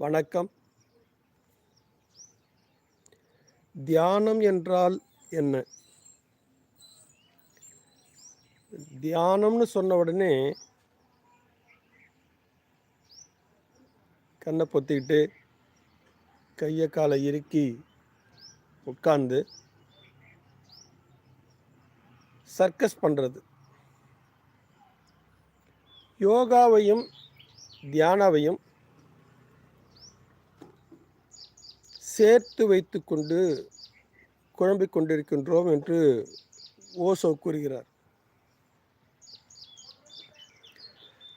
வணக்கம். தியானம் என்றால் என்ன? தியானம்னு சொன்ன உடனே கண்ணை பொத்திக்கிட்டு கையை காலை இறுக்கி உட்கார்ந்து சர்க்கஸ் பண்ணுறது யோகாவையும் தியானாவையும் சேர்த்து வைத்துக்கொண்டு குழம்பிக் கொண்டிருக்கின்றோம் என்று ஓசோ கூறுகிறார்.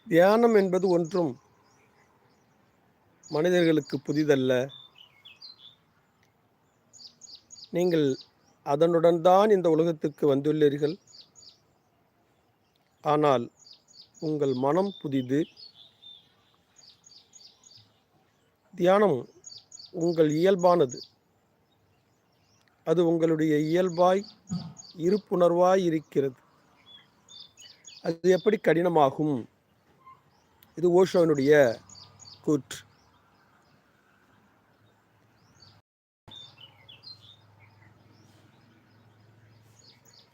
தியானம் என்பது ஒன்றும் மனிதர்களுக்கு புதிதல்ல. நீங்கள் அதனுடன் தான் இந்த உலகத்துக்கு வந்துள்ளீர்கள். ஆனால் உங்கள் மனம் புதிது. தியானம் உங்கள் இயல்பானது. அது உங்களுடைய இயல்பாய் இருப்புணர்வாய் இருக்கிறது. அது எப்படி கடினமாகும்? இது ஓஷோனுடைய கூற்று.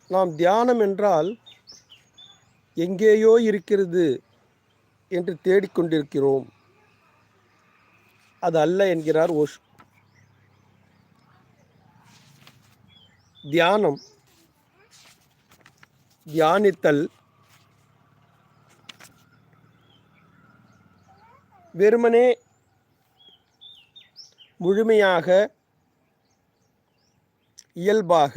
நாம் தியானம் என்றால் எங்கேயோ இருக்கிறது என்று தேடிக்கொண்டிருக்கிறோம். அது அல்ல என்கிறார் ஓஷோ. தியானம் தியானித்தல் வெறுமனே முழுமையாக இயல்பாக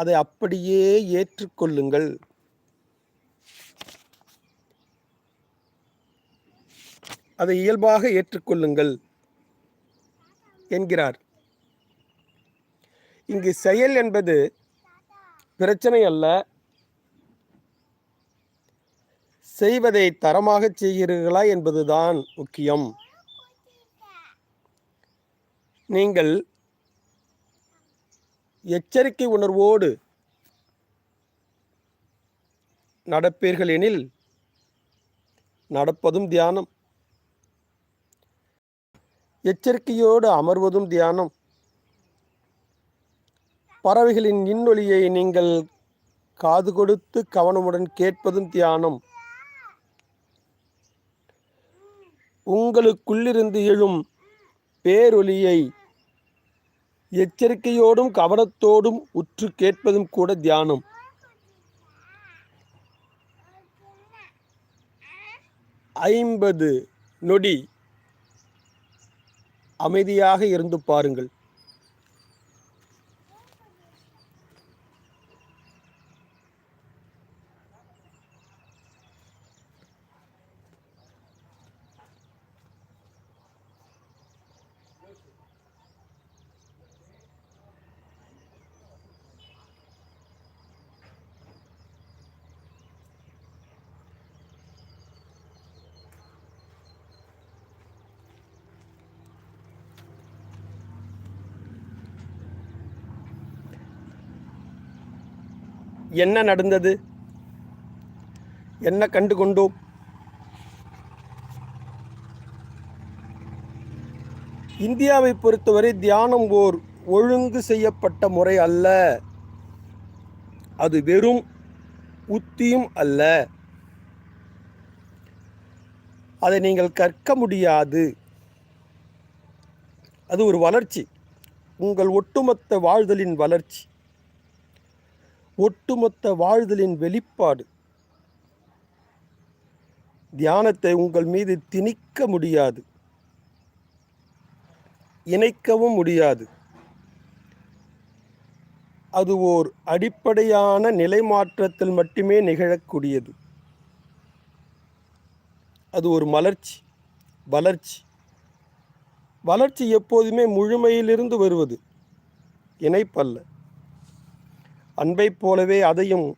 அதை அப்படியே ஏற்றுக்கொள்ளுங்கள். அதை இயல்பாக ஏற்றுக்கொள்ளுங்கள் என்கிறார். இங்கு செயல் என்பது பிரச்சனை அல்ல. செய்வதை தரமாக செய்கிறீர்களா என்பதுதான் முக்கியம். நீங்கள் எச்சரிக்கை உணர்வோடு நடப்பீர்கள் எனில் நடப்பதும் தியானம். எச்சரிக்கையோடு அமர்வதும் தியானம். பறவைகளின் இன்னொலியை நீங்கள் காது கொடுத்து கவனமுடன் கேட்பதும் தியானம். உங்களுக்குள்ளிருந்து எழும் பேரொலியை எச்சரிக்கையோடும் கவனத்தோடும் உற்று கேட்பதும் கூட தியானம். ஐம்பது நொடி அமைதியாக இருந்து பாருங்கள். என்ன நடந்தது? என்ன கண்டு கொண்டோம் இந்தியாவை பொறுத்தவரை தியானம் ஓர் ஒழுங்கு செய்யப்பட்ட முறை அல்ல. அது வெறும் உத்தியும் அல்ல. அதை நீங்கள் கற்க முடியாது. அது ஒரு வளர்ச்சி. உங்கள் ஒட்டுமொத்த வாழ்தலின் வளர்ச்சி. ஒட்டுமொத்த வாழ்தலின் வெளிப்பாடு. தியானத்தை உங்கள் மீது திணிக்க முடியாது. இணைக்கவும் முடியாது. அது ஓர் அடிப்படையான நிலை மாற்றத்தில் மட்டுமே நிகழக்கூடியது. அது ஒரு மலர்ச்சி வளர்ச்சி. வளர்ச்சி எப்போதுமே முழுமையிலிருந்து வருவது இணைப்பல்ல. அன்பைப் போலவே அதையும்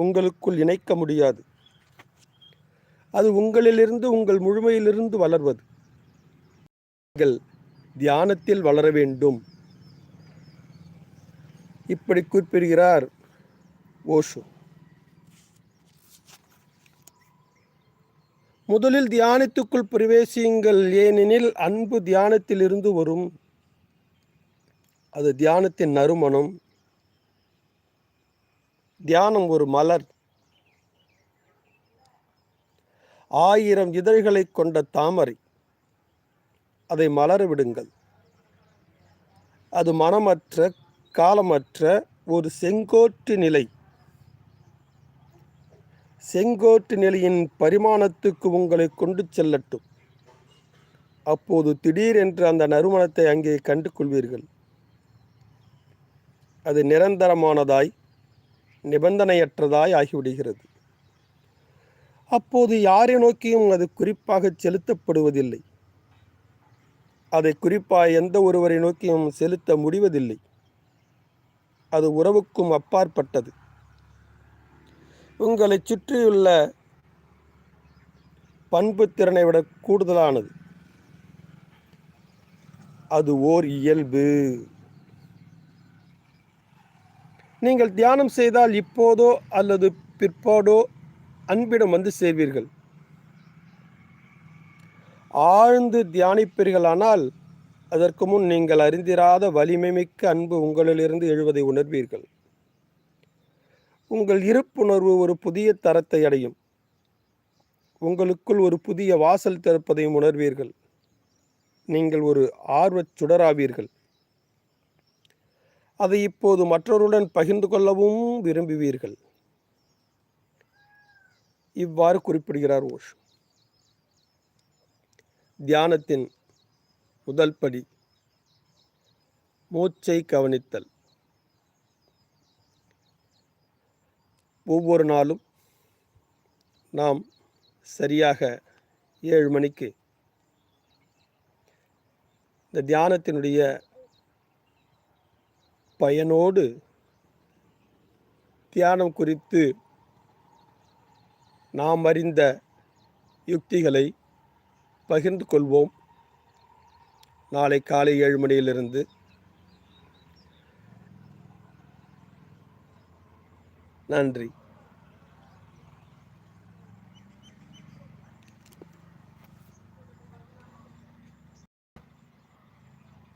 உங்களுக்குள் இணைக்க முடியாது. அது உங்களிலிருந்து உங்கள் முழுமையிலிருந்து வளர்வது. நீங்கள் தியானத்தில் வளர வேண்டும். இப்படி குறிப்பிடுகிறார் ஓஷோ முதலில் தியானத்துக்குள் பிரவேசியுங்கள் ஏனெனில் அன்பு தியானத்திலிருந்து வரும். அது தியானத்தின் நறுமணம். தியானம் ஒரு மலர். ஆயிரம் இதழ்களை கொண்ட தாமரை. அதை மலர விடுங்கள். அது மனமற்ற காலமற்ற ஒரு செங்கோட்டு நிலை. செங்கோட்டு நிலையின் பரிமாணத்துக்கு உங்களை கொண்டு செல்லட்டும். அப்போது திடீரென்று அந்த நறுமணத்தை அங்கே கண்டு கொள்வீர்கள் அது நிரந்தரமானதாய் நிபந்தனையற்றதாய் ஆகிவிடுகிறது. அப்போது யாரை நோக்கியும் அது குறிப்பாக செலுத்தப்படுவதில்லை. அதை குறிப்பாக எந்த ஒருவரை நோக்கியும் செலுத்த முடிவதில்லை. அது உறவுக்கும் அப்பாற்பட்டது. உங்களை சுற்றியுள்ள பண்பு திறனை விட கூடுதலானது. அது ஓர் இயல்பு. நீங்கள் தியானம் செய்தால் இப்போதோ அல்லது பிற்பாடோ அன்பிடம் வந்து சேர்வீர்கள். ஆழ்ந்து தியானிப்பீர்களானால் அதற்கு முன் நீங்கள் அறிந்திராத வலிமை மிக்க அன்பு உங்களிலிருந்து எழுவதை உணர்வீர்கள். உங்கள் இருப்புணர்வு ஒரு புதிய தரத்தை அடையும். உங்களுக்குள் ஒரு புதிய வாசல் திறப்பதையும் உணர்வீர்கள். நீங்கள் ஒரு ஆர்வச் சுடராவீர்கள். அதை இப்போது மற்றவருடன் பகிர்ந்து கொள்ளவும் விரும்புவீர்கள். இவ்வாறு குறிப்பிடுகிறார் ஓஷ். தியானத்தின் முதல் படி மூச்சை கவனித்தல். ஒவ்வொரு நாளும் நாம் சரியாக ஏழு மணிக்கு இந்த தியானத்தினுடைய பயனோடு தியானம் குறித்து நாம் அறிந்த யுக்திகளை பகிர்ந்து கொள்வோம். நாளை காலை ஏழு மணியிலிருந்து நன்றி.